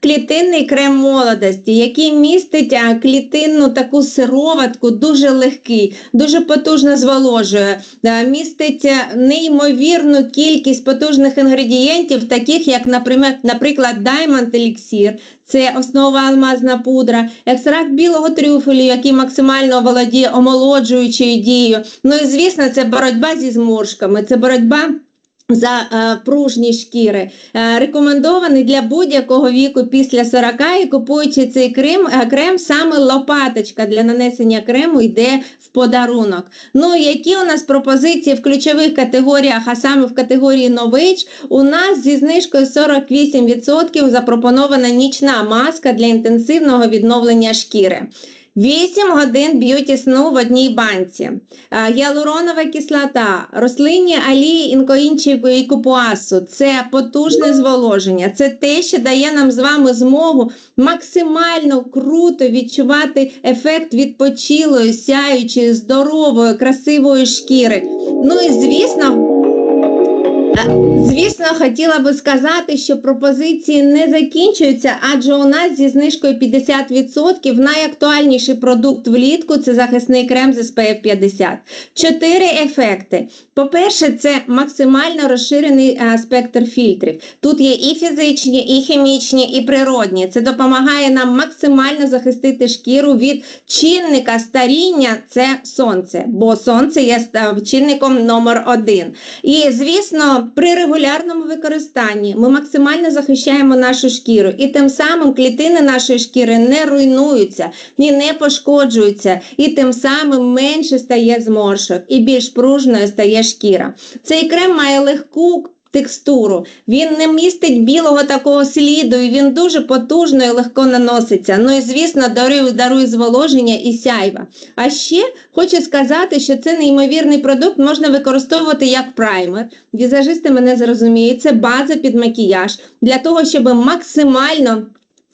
клітинний крем молодості, який містить клітинну таку сироватку, дуже легкий, дуже потужно зволожує, містить неймовірну кількість потужних інгредієнтів, таких як, наприклад, Diamond Elixir, це основа алмазна пудра, екстракт білого трюфелю, який максимально володіє омолоджуючою дією. Ну і звісно, це боротьба зі зморшками, це боротьба. За е, пружні шкіри е, рекомендований для будь-якого віку після 40 і купуючи цей крем, е, крем саме лопаточка для нанесення крему йде в подарунок. Ну які у нас пропозиції в ключових категоріях, а саме в категорії нович, у нас зі знижкою 48% запропонована нічна маска для інтенсивного відновлення шкіри. 8 годин б'юті сну в одній банці, А, гіалуронова кислота, рослинні алії інкоінчику і купуасу – це потужне зволоження, це те, що дає нам з вами змогу максимально круто відчувати ефект відпочилої, сяючої, здорової, красивої шкіри. Ну і звісно. Е, Звісно, хотіла би сказати, що пропозиції не закінчуються, адже у нас зі знижкою 50% найактуальніший продукт влітку це захисний крем з SPF 50. Чотири ефекти. По-перше, це максимально розширений е, спектр фільтрів. Тут є і фізичні, і хімічні, і природні. Це допомагає нам максимально захистити шкіру від чинника старіння це сонце, бо сонце є ста- чинником номер один. І звісно, при регулярному використанні ми максимально захищаємо нашу шкіру, і тим самим клітини нашої шкіри не руйнуються і не пошкоджуються, і тим самим менше стає зморшок і більш пружною стає шкіра. Цей крем має легку текстуру. Він не містить білого такого сліду, і він дуже потужно і легко наноситься. Ну і звісно, дарує, дарує зволоження і сяйва. А ще хочу сказати, що це неймовірний продукт можна використовувати як праймер. Візажисти мене зрозуміють, це база під макіяж для того, щоб максимально.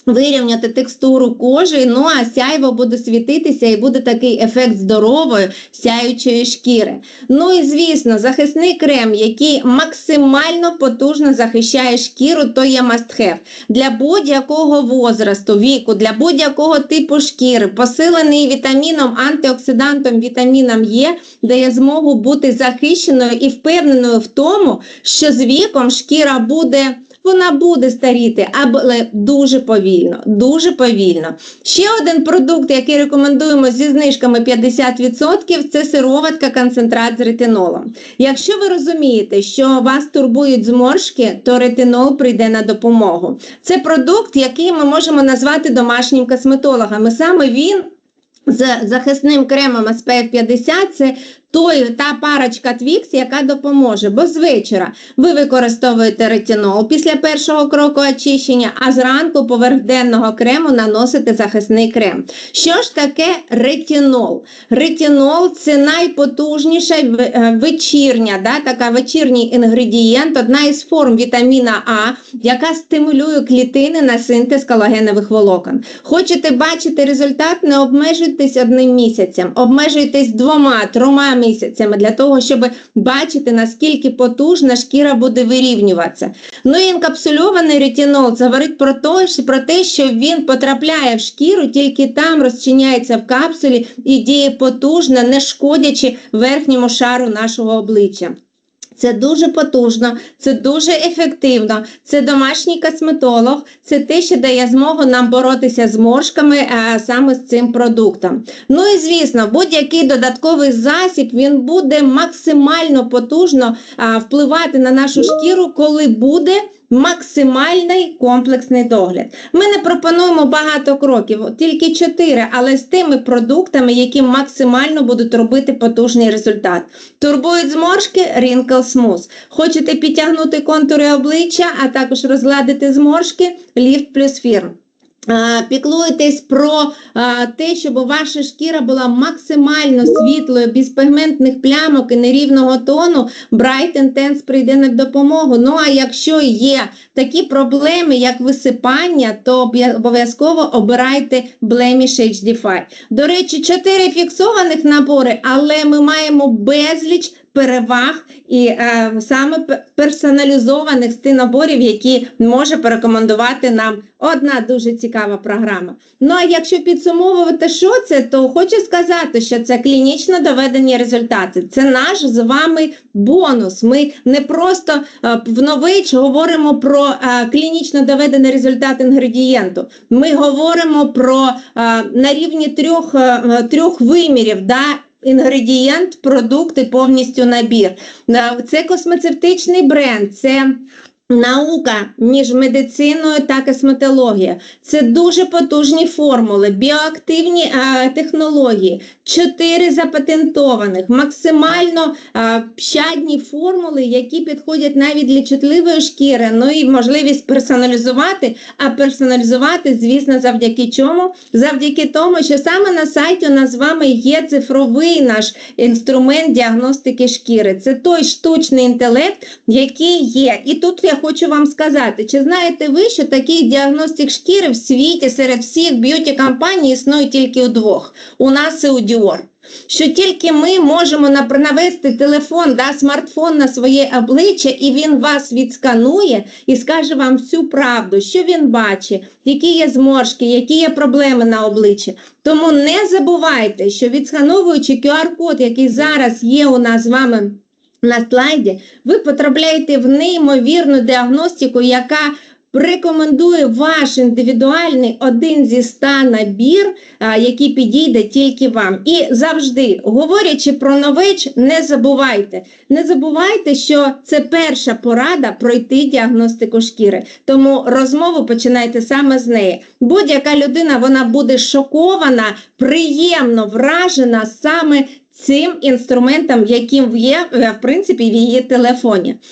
Вирівняти текстуру кожи, ну а сяйво буде світитися і буде такий ефект здорової сяючої шкіри. Ну і звісно, захисний крем, який максимально потужно захищає шкіру, то є have. Для будь-якого возрасту, віку, для будь-якого типу шкіри, посилений вітаміном, антиоксидантом, вітаміном Е, дає змогу бути захищеною і впевненою в тому, що з віком шкіра буде вона буде старіти, але дуже повільно, дуже повільно. Ще один продукт, який рекомендуємо зі знижками 50%, це сироватка концентрат з ретинолом. Якщо ви розумієте, що вас турбують зморшки, то ретинол прийде на допомогу. Це продукт, який ми можемо назвати домашнім косметологом. І саме він з захисним кремом SPF 50 це той, та парочка Twix, яка допоможе. Бо з вечора ви використовуєте ретинол після першого кроку очищення, а зранку поверх денного крему наносите захисний крем. Що ж таке ретинол? Ретинол це найпотужніша е, вечірня, да, така вечірній інгредієнт, одна із форм вітаміна А, яка стимулює клітини на синтез колагенових волокон. Хочете бачити результат, не обмежуйтесь одним місяцем, обмежуйтесь двома, трьома місяцями для того, щоб бачити, наскільки потужна шкіра буде вирівнюватися. Ну і інкапсульований ретінол це говорить про те, про те, що він потрапляє в шкіру, тільки там розчиняється в капсулі і діє потужно, не шкодячи верхньому шару нашого обличчя. Це дуже потужно, це дуже ефективно. Це домашній косметолог, це те, що дає змогу нам боротися з моршками а, саме з цим продуктом. Ну і звісно, будь-який додатковий засіб він буде максимально потужно а, впливати на нашу шкіру, коли буде. Максимальний комплексний догляд. Ми не пропонуємо багато кроків, тільки чотири, але з тими продуктами, які максимально будуть робити потужний результат. Турбують зморшки Wrinkle Smooth. Хочете підтягнути контури обличчя, а також розгладити зморшки ліфт плюс Firm. А, Піклуєтесь про а, те, щоб ваша шкіра була максимально світлою, без пігментних плямок і нерівного тону, Bright Intense прийде на допомогу. Ну а якщо є такі проблеми, як висипання, то обов'язково обирайте Blemish HD5. До речі, чотири фіксованих набори, але ми маємо безліч переваг і е, саме персоналізованих стиноборів, які може порекомендувати нам одна дуже цікава програма. Ну а якщо підсумовувати, що це, то хочу сказати, що це клінічно доведені результати. Це наш з вами бонус. Ми не просто е, в нович говоримо про е, клінічно доведений результат інгредієнту. Ми говоримо про е, на рівні трьох, е, е, трьох вимірів. Да, Інгредієнт, продукти, повністю набір. Це космецевтичний бренд, це наука між медициною та косметологією. Це дуже потужні формули, біоактивні е, технології, чотири запатентованих, максимально е, щадні формули, які підходять навіть для чутливої шкіри. Ну і можливість персоналізувати, а персоналізувати, звісно, завдяки чому? Завдяки тому, що саме на сайті у нас з вами є цифровий наш інструмент діагностики шкіри. Це той штучний інтелект, який є. І тут я хочу вам сказати, чи знаєте ви, що такий діагностик шкіри в світі серед всіх б'юті компаній існує тільки у двох. У нас і у Dior. Що тільки ми можемо навести телефон, да, смартфон на своє обличчя, і він вас відсканує і скаже вам всю правду, що він бачить, які є зморшки, які є проблеми на обличчі. Тому не забувайте, що відскановуючи QR-код, який зараз є у нас з вами на слайді, ви потрапляєте в неймовірну діагностику, яка рекомендує ваш індивідуальний один зі ста набір, який підійде тільки вам. І завжди, говорячи про нович, не забувайте. Не забувайте, що це перша порада пройти діагностику шкіри. Тому розмову починайте саме з неї. Будь-яка людина вона буде шокована, приємно вражена саме цим інструментом, яким є е, в принципі в її телефоні.